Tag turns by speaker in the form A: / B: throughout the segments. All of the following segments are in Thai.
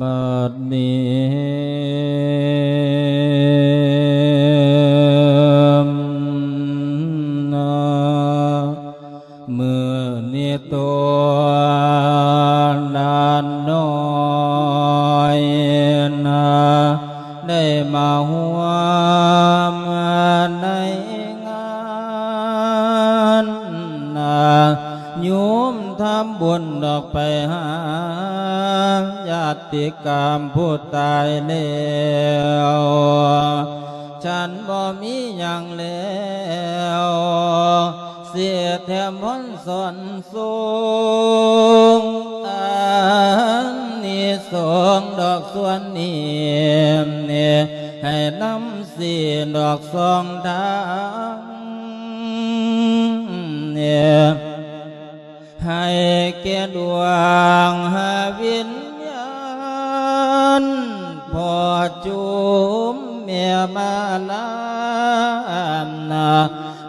A: บัดนี้ พ้นสนสูงอันนี้สงดอกส่วนนี้เนี่ยให้นำสีดอกสองทางเนี่ยให้แก่ดวงหาวิญญาณพอจุมเมียมาลานนา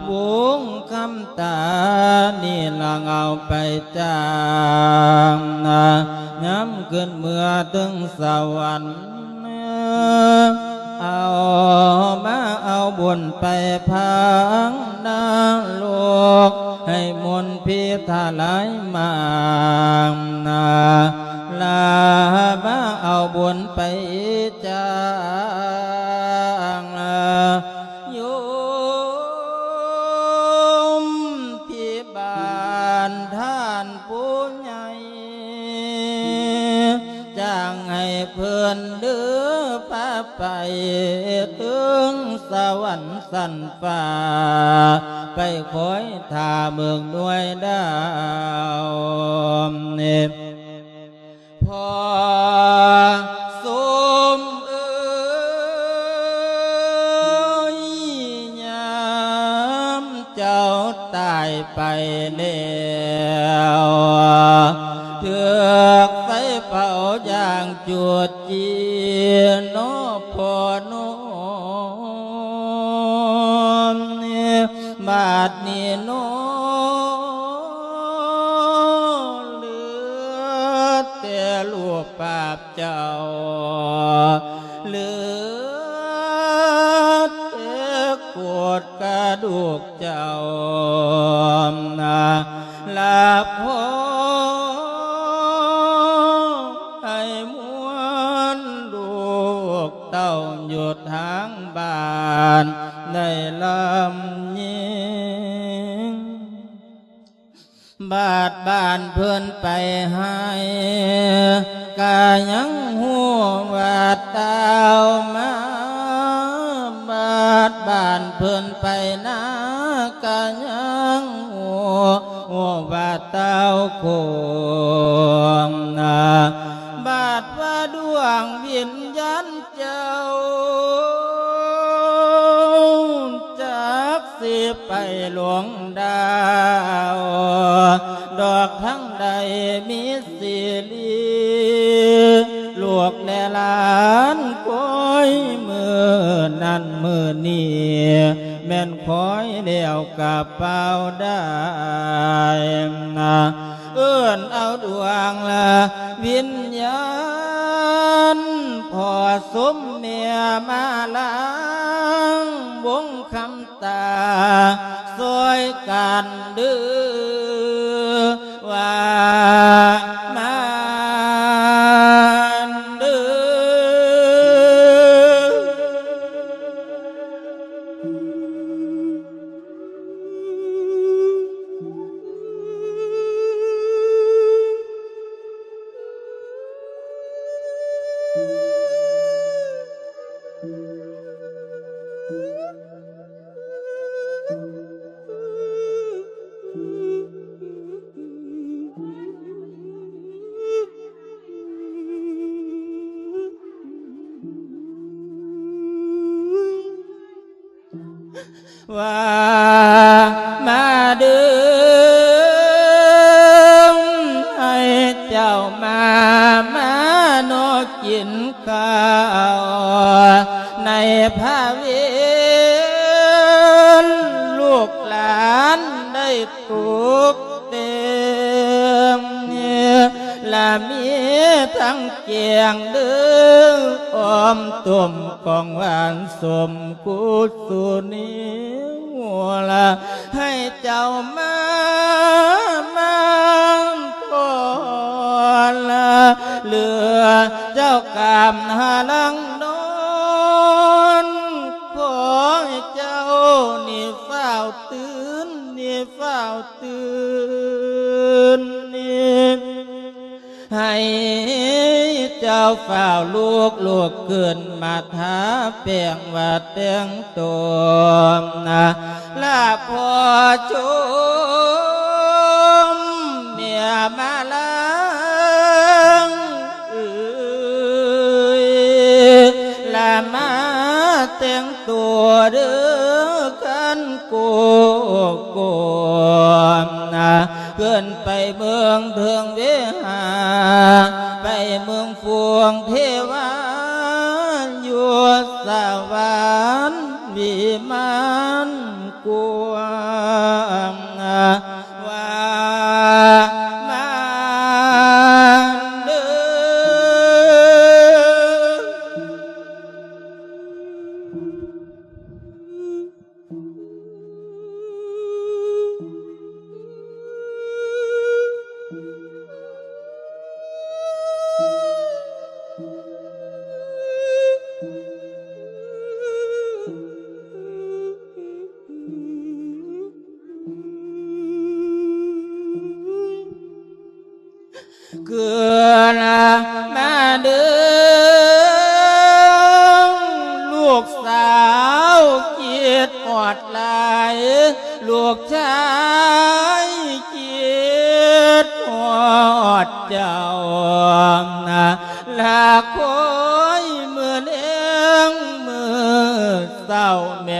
A: บุงคำตา นี่ลังเอาไปจางนะย้ำขึ้นเมื่อถึงสวรรค์เอามาเอาบุญไปพังนาโลกให้มนพิธาไหลายมางนาลามาเอาบุญไป ถึงสวรรค์สันฟ้าไปคอยท่าเมืองด้วยดาวเนบพอสมเอ้ยยามเจ้าตายไปแล้วเถือ กเต้าหยุดทางบ้านในลำยิงบาดบานเพื่อน มีสีลีลูกแนลานก้อยมือนั่นมือนี่แม่นคอยเดียวกับเป้าได้นะเอื้อนเอาดวงละวิญญาณพอสมเมียมาล้างวงคำตาซอยกันดื้อานได้ถูกเต็มละมีทั้งเกียงดื้ออมตุ่มกองหวานสมกุสุนีหัวละให้เจ้ามามันก่อละเหลือเจ้ากามหาลัง ฝ่าลูกลูกขึ้นมาท้าเปียงว่าเตียงตัวนะลาพอชุมเมียมาลังเอ้ยลามาเตียงตัวเด้อกันกูกูนะเกินไปเมืองเทืองเว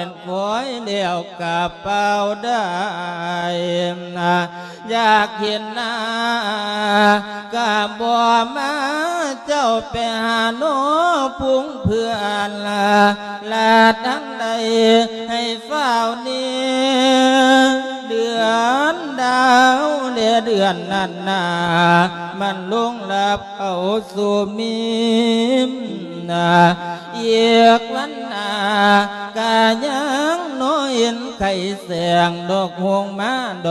A: เม่นคอยเดียวกับเป่าได้นะอยากเห็นหน้ากะบ่มาเจ้าไปหาโนพุงเพื่อนละลาทั้งใดให้เฝ้าเนี่ยเดือนดาวเดือเดือนนั่นนามันลงลับเอาสู่มิมนาเอียกวันนา กายังน้อยเห็นไข่แสงดอกหวงมาด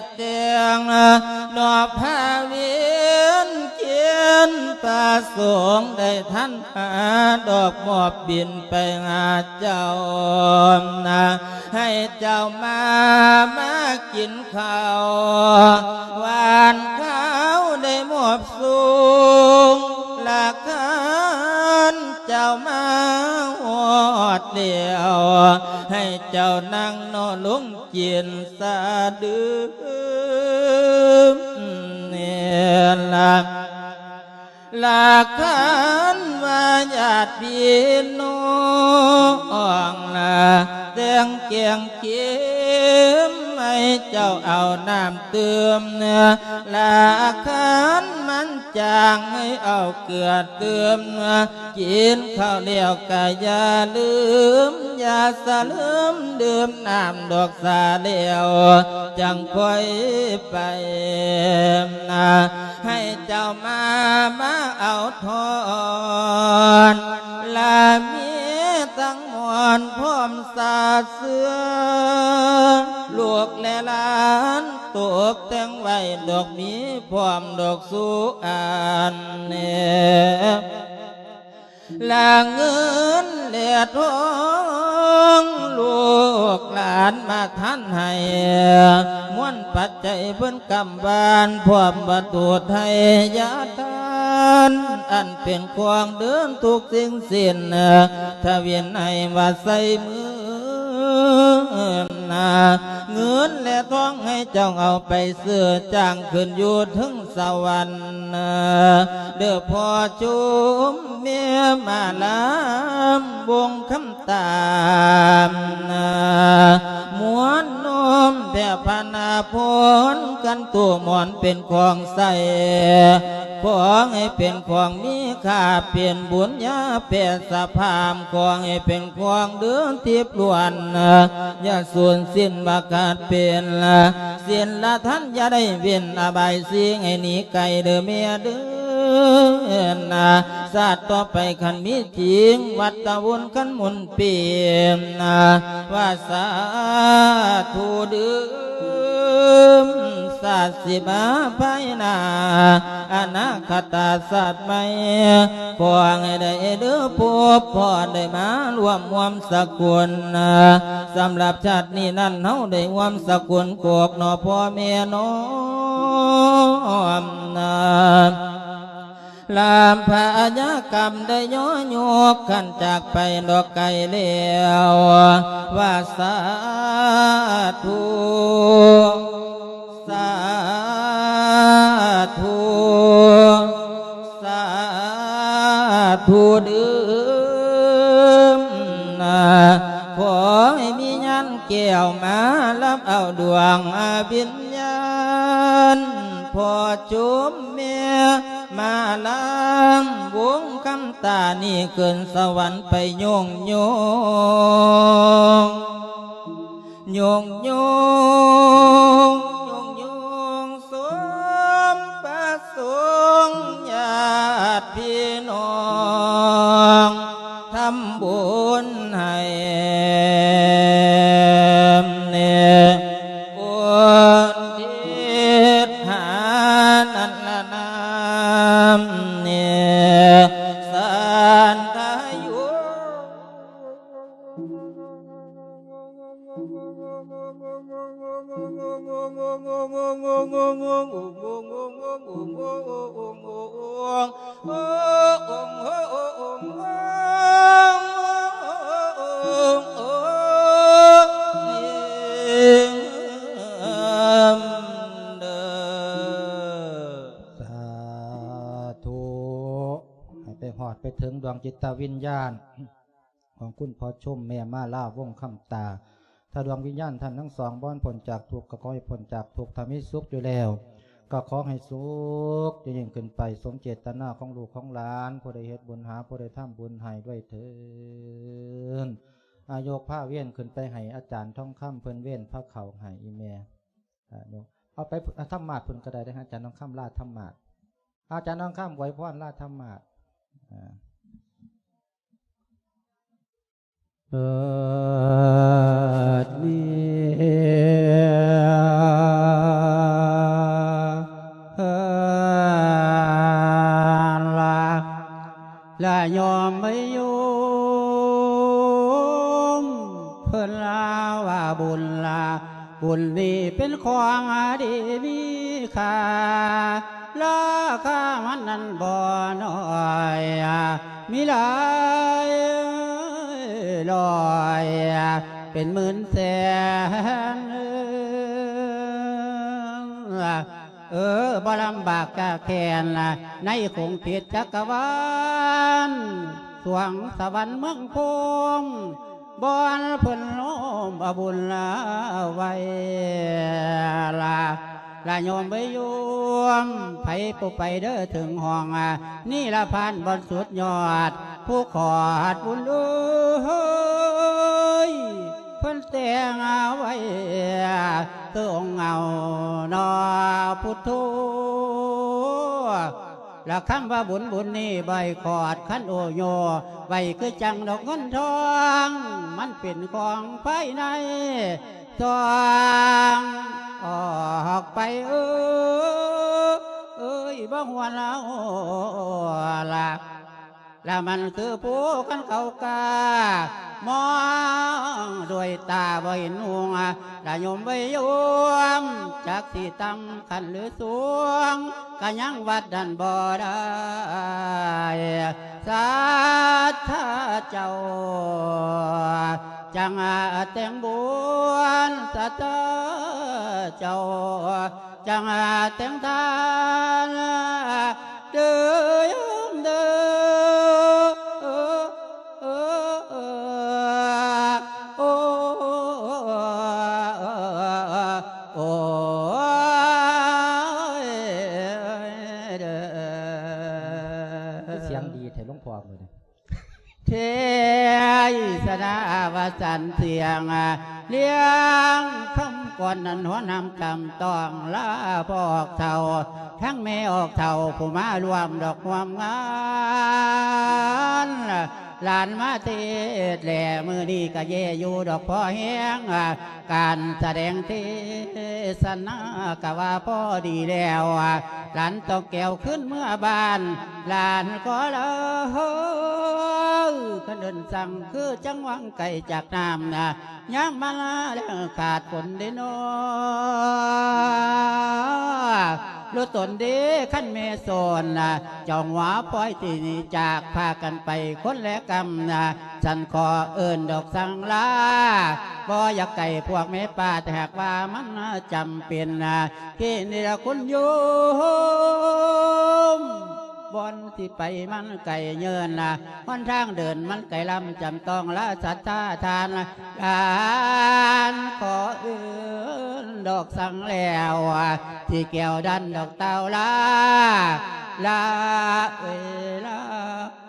A: พิ่นได้เตียงดอกพาเวียนเกียนตาสงได้ท่านหาดอกมอบบินไละหลักฐานว่าญาติพี่น้องละเตียงเกียงเกียม เจ้าเอาน้ำเติมเนื้อหลักฐานมันจางให้เอาเกลือเติมเนื้อกินข้าวเหนียวกะอย่าลืม อย่าสลืมดื่มน้ำดอกสาเดียว จังค่อยไปนะให้เจ้ามามาเอาทอนลามี ตั้งมวนพร้อมสาดเสือลูกและหลานตกแต่งไว้ดอกมีพร้อมดอกสุอันเนบลาเงินเหลือทองลูกหลานมาท่านให้ม้วนปัจจัยเพิ่นกำบานพร้อมประตูไทยยาทาน อันเป็นควางเดินทุกสิ่งสิ้นถ้าเวียนให้ว่าใส่มือนาเงินและทองให้เจ้าเอาไปเสื้อจ้างขึ้นอยู่ถึงสวรรค์เด้อพอจุมเมียมาลำวงคำตาม มวนนมแต่พานาพนกันตัวหมอนเป็นของใสของให้เป็นของมีค่าเปลี่ยนบุญญาเปลี่ยนสภาพของให้เป็นของเดือนทิพย์ล้วนอย่าสูญสิ้นบากาศเป็นละเสียนละท่านอย่าได้เวียนอบายสิ่งให้หนีไกลเด้อเมียเด้อ นะศาสตร์ต่อไปขันมีจริง วัดตะวนขันมุนเปลี่ยนนะว่าสาธุดืมศาสตร์สิมาภายนาอนาคตาศาสตร์ไม่ขอให้ได้เด้อพบพอได้มารวมวมสกุลนะสำหรับชาตินี้นั่นเฮาได้วมสกุลกอกนอพ่อแม่น้อม ลามพายากรรมได้ย้อยโยกกันจากไปดอกไก่เลี้ยวว่าสาธุสาธุสาธุเดืมนะขอให้มียันแก้วมารับเอาดวงอาบิญญาณพอจุมเมีย มาล้างวงคำตานี่เกินสวรรค์ไปโยงโยงโยงโยงโยง
B: ถึงดวงจิตวิญญาณ ของคุณพอชมแม่มาล่าวงคำตา ถ้าดวงวิญญาณท่านทั้งสองบ้อนผลจากทุกข์ก็ขอให้ผลจากทุกข์ทำให้สุขอยู่แล้ว ก็ขอให้สุขจะยิ่งขึ้นไปสมเจตนาของลูกของหลานผู้ใดเฮ็ดบุญหาผู้ใดทำบุญให้ด้วยเถินอายกผ้าเวียนขึ้นไปให้อาจารย์ท่องคำเพิ่นเวียนพระเขาให้อีแม่อ่าเอาไปธรรมาดพิ่นก็ได้นะฮะอาจารย์ท่องคำลาดธรรมาดอาจารย์ท่องคำไว้พรลาดธรรมาด อ่
A: ในคงผิดจักรวาลสวงสวรรค์เมืองพงบอนเพิ่นโลมอาบุญลาไว้ลาลาโยมไปโยมไผปุไปเด้อถึงห้องนี่ละพันบนสุดยอด ผู้ขอดบุญเอ้ยเพิ่นแต่งเอาไว้ตัวองเงานอพุทโธ หละคำว่าบุญบุญนี่ใบขอดขั้นโอโยใบคือจังดอกเงินทอง มันเป็นของภายในทองออกไปเออเอ้ยบ่หัวเราละ
C: แล้วมันคือผู้กันเขากามองด้วยตาใบหนหวงละยมไว้ยวมจากที่ต่ำขันหรือสูงก็ยังวัดดันบ่ได้สาธาเจ้า จังแต่งบุญสัตเจ้า จังแต่งทานเดือ
B: สียงดีแท้หลวงพ่อมือนี่
C: เทยสนาวสันเสียงเลี้ยงคำก่อนนั้นหัวนำจำต้องลาพอกเท่า ทั้งแม่ออกเท่าผู้มารวมดอกความงาน หลานมาเทศแหล่มือนี้ก็เยอยู่ดอกพ่อแห้งการแสดงเทศนากะว่าพ่อดีแล้วหลานต้องแก้วขึ้นเมื่อบานหลานก็เลยขันเดินสั่งคือจังหวังไก่จากน้ำนะย่างมาแล้วขาดฝนเดโน รู้ตนดีขั้นเมโซนนะจองหวาปล่อยตีนี้จากพากันไปคนและกรรมนะฉันขอเอินดอกสังลาบ่อยากไก่พวกแม่ป่าแต่หากว่ามันจำเป็นนะที่นี่ละคุณโยม บอนที่ไปมันไก่เยินนะค่อนทางเดินมันไก่ลำจำต้องละสัทธาทานละการขอเอื้นดอกสังแล้วอะที่แก้วดันดอกเต้าลาลาเวลา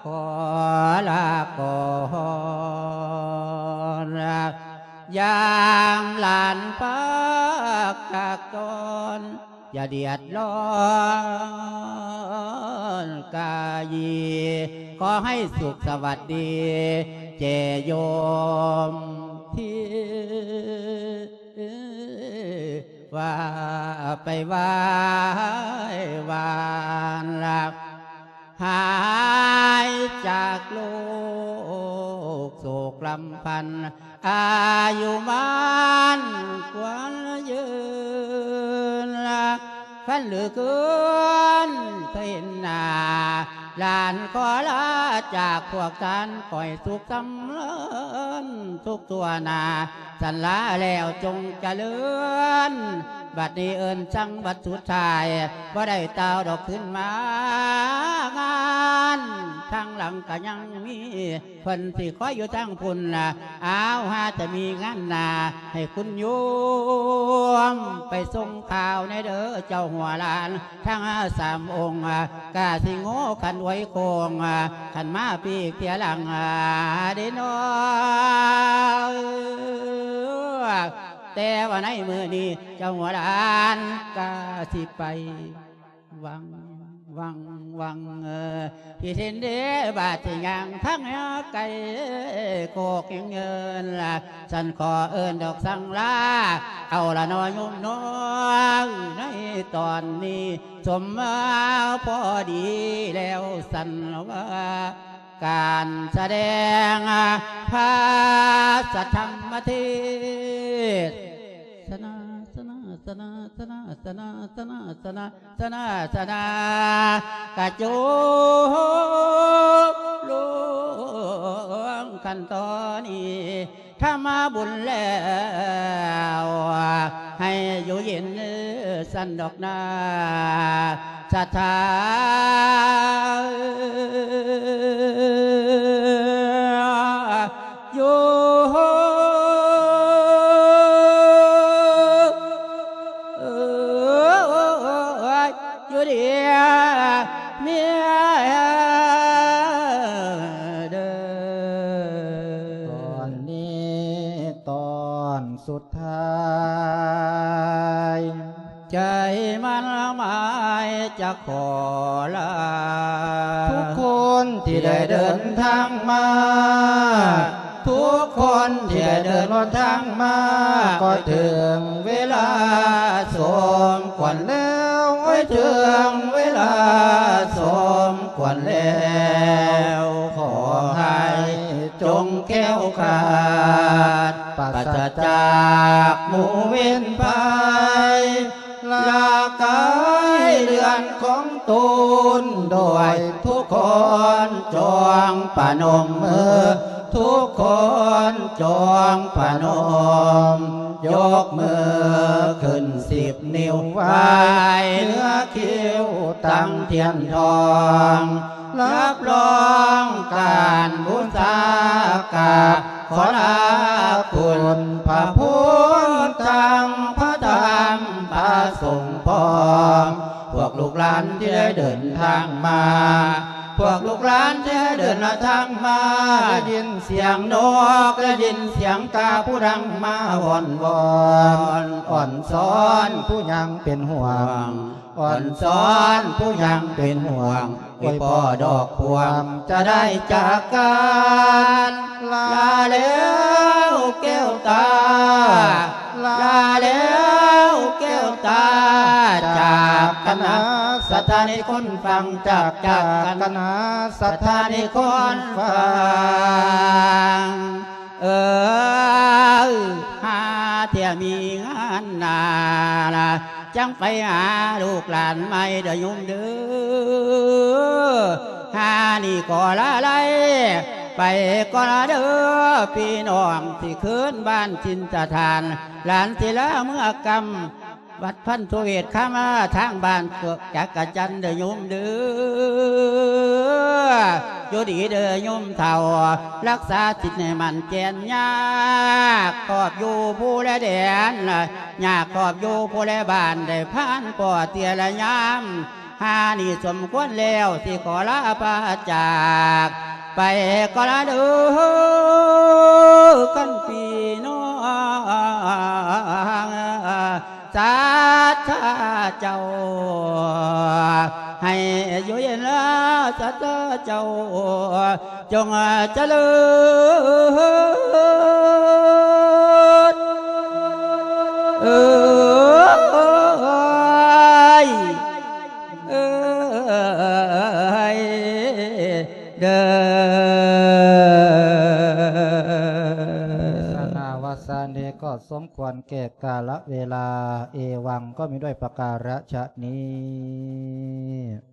C: ขอลาก่อนละยามหลานปักกากตน อย่าเดียดร้อนกายี ขอให้สุขสวัสดี เจโยมที่ว่าไปไหวาวานหลักหายจากโลกโศกลำพันธ์ อายุมันกวนยืนละขันเหลือเกินเคยเห็นหนาลานขอลาจากพวกท่านคอยสุขสำเริญทุกตัวนาสันลาแล้วจงเจริญบัดนี้เอิญจังบัดสุดท้ายว่าได้เตาดอกขึ้นมางาน ทางหลังก็ยังมีเพิ่นสิคอยอยู่ทางพุ่นล่ะอ้าวหาจะมีงานนาให้คุณโยมไปส่งข่าวในเด้อเจ้าหัวลานทั้งสามองค์กาสิโง่ขันไว้โคงขันมาปีกเทียหลังเดนอแต่ว่าในมือนี้เจ้าหัวดานกาสิไปวัง วังวังเออที่เส้นเดบาดที่ยังทั้งไก่โกกยังเงินละฉันขอเอินดอกสังลาเอาละน้อยยุ่มน้องในตอนนี้สมมาพอดีแล้วสันว่าการแสดงภาษธรรมเทศนาสนาสนาสนา สนาสนาสนาสนาสนากระจุลวงขันตอนนี้ถ้ามาบุญแล้วให้อยู่เย็นสันดอกนาสถา ว้
B: ถึงเวลาสมควรแล้วขอให้จงแก้วขาดปัสจากหมู่
C: เว้นไปลากายเรือนของตูนโดยทุกคนจองปนมมือทุกคนจองปนม ยกมือขึ้นสิบนิ้วไหวเนื้อคิ้วตั้งเทียนทองรับรองการบุญสากาขอลาคุณพระพุทธังพระธรรมพระสงฆ์พร้อมพวกลูกหลานที่ได้เดินทางมา พวกลูกหลานที่ได้เดินทางมาได้ยินเสียงนกได้ยินเสียงกาผู้ดังมาวอนวอนอ่อนซ้อน
B: ผู้ยังเป็นห่วง
C: อ่อนซ้อนผู้ยังเป็นห่วงไว้พ่อดอกพวงจะได้จากกันลาแล้วแก้วตาลาแล้ว ตาจากกันนะสถานีคนฟังจากจากกัน
B: คณะ
C: สถานีคนฟังเออหาเที่ยมีงานนานะจังไปหาลูกหลานไม่ได้ยุ่งเด้อหานี่ก็ละไรไปก็ละเด้อพี่น้องที่คืนบ้านจินตทาน หลานที่ละเมื่อกรรม วัดพันธุเวศข้ามาทางบ้านเกือกจักกะจันเดยมเด้อยดีเดยมเท่า รักษาจิตในมันแกนยากขอบอยู่ผู้และแดนยากขอบอยู่ผู้และบ้านได้ผ่านป่อเตียละยามหานี่สมควรแล้วที่ขอลาพระจาก ไปก็ละเด้อ ธาเจ้าให้อยู่ ส
B: มควรแก่กาลเวลา เอวังก็มีด้วยประการฉะนี้